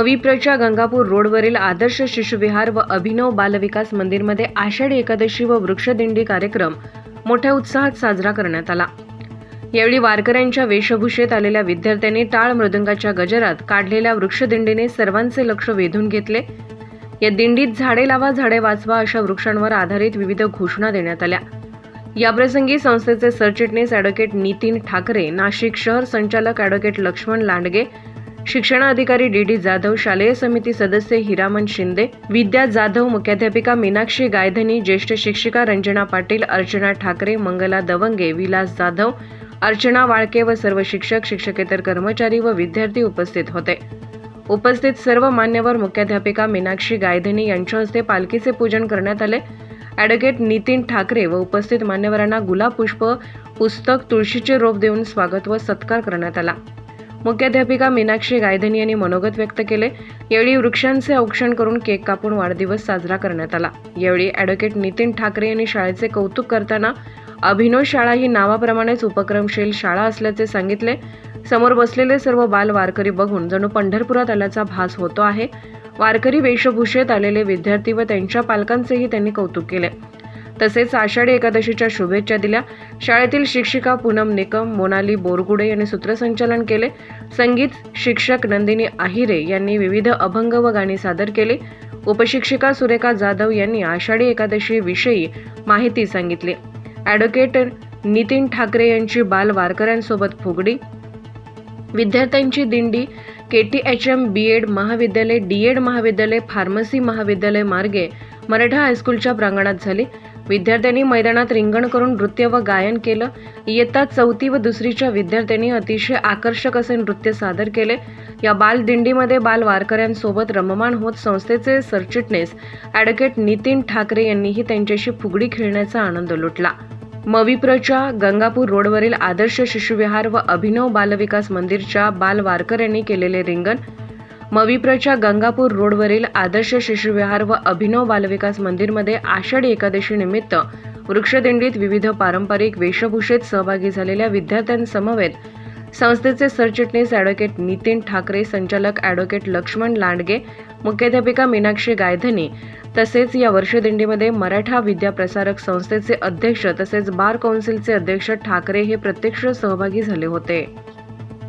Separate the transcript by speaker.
Speaker 1: मविप्रच्या गंगापूर रोडवरील आदर्श शिशुविहार व अभिनव बालविकास मंदिरमध्ये आषाढी एकादशी व वृक्षदिंडी कार्यक्रम मोठ्या उत्साहात साजरा करण्यात आला. यावेळी वारकऱ्यांच्या वेशभूषेत आलेल्या विद्यार्थ्यांनी टाळ मृदंगाच्या गजरात काढलेल्या वृक्षदिंडीने सर्वांचे लक्ष वेधून घेतले. या दिंडीत झाडे लावा झाडे वाचवा अशा वृक्षांवर आधारित विविध घोषणा देण्यात आल्या. याप्रसंगी संस्थेचे सरचिटणीस ॲडव्होकेट नितीन ठाकरे नाशिक शहर संचालक ॲडव्होकेट लक्ष्मण लांडगे शिक्षणाधिकारी डी डी जाधव शालेय समिती सदस्य हिरामन शिंदे विद्या जाधव मुख्याध्यापिका मीनाक्षी गायधनी ज्येष्ठ शिक्षिका रंजना पाटील अर्चना ठाकरे मंगला दवंगे विलास जाधव अर्चना वाळके व सर्व शिक्षक शिक्षकेतर कर्मचारी व विद्यार्थी उपस्थित होते. उपस्थित सर्व मान्यवर मुख्याध्यापिका मीनाक्षी गायधनी यांच्या हस्ते पालखीचे पूजन करण्यात आले. ॲडव्होकेट नितीन ठाकरे व उपस्थित मान्यवरांना गुलाब पुष्प पुस्तक तुळशीचे रोप देऊन स्वागत व सत्कार करण्यात आला. मुख्याध्यापिका मीनाक्षी गायधनी यांनी मनोगत व्यक्त केले. यावेळी वृक्षांचे औक्षण करून केक कापून वाढदिवस साजरा करण्यात आला. यावेळी ॲडव्होकेट नितीन ठाकरे यांनी शाळेचे कौतुक करताना अभिनव शाळा ही नावाप्रमाणेच उपक्रमशील शाळा असल्याचे सांगितले. समोर बसलेले सर्व बाल वारकरी बघून जणू पंढरपुरात आल्याचा भास होतो आहे. वारकरी वेशभूषेत आलेले विद्यार्थी व त्यांच्या पालकांचेही त्यांनी कौतुक केले. तसेच आषाढी एकादशीच्या शुभेच्छा दिल्या. शाळेतील शिक्षिका पूनम निकम मोनाली बोरगुडे यांनी सूत्रसंचालन केले. संगीत शिक्षक नंदिनी आहिरे यांनी विविध अभंग व गाणी सादर केली. उपशिक्षिका सुरेखा जाधव यांनी आषाढी एकादशीविषयी माहिती सांगितली. ॲडव्होकेट नितीन ठाकरे यांची बाल वारकऱ्यांसोबत फुगडी. विद्यार्थ्यांची दिंडी K T H M B Ed महाविद्यालय डी एड महाविद्यालय फार्मसी महाविद्यालय मार्गे मराठा हायस्कूलच्या प्रांगणात झाली. विद्यार्थ्यांनी मैदानात रिंगण करून नृत्य व गायन केलं. इयत्ता चौथी व दुसरीच्या विद्यार्थ्यांनी अतिशय आकर्षक असे नृत्य सादर केले. या बाल दिंडीमध्ये बाल वारकऱ्यांसोबत रममाण होत संस्थेचे सरचिटणीस ॲडव्होकेट नितीन ठाकरे यांनीही त्यांच्याशी फुगडी खेळण्याचा आनंद लुटला. मविप्रच्या गंगापूर रोडवरील आदर्श शिशुविहार व अभिनव बालविकास मंदिरच्या बाल वारकऱ्यांनी केलेले रिंगण मविप्रच्या गंगापूर रोडवरील आदर्श शिशुविहार व अभिनव बालविकास मंदिरमध्ये आषाढी एकादशी निमित्त वृक्षदिंडीत विविध पारंपरिक वेशभूषेत सहभागी झालेल्या विद्यार्थ्यांसमवेत संस्थेचे सरचिटणीस ॲडव्होकेट नितीन ठाकरे संचालक ॲडव्होकेट लक्ष्मण लांडगे मुख्याध्यापिका मीनाक्षी गायधनी तसेच या वर्षदिंडीमध्ये मराठा विद्याप्रसारक संस्थेचे अध्यक्ष तसेच बार कौन्सिलचे अध्यक्ष ठाकरे हे प्रत्यक्ष सहभागी झाले होते.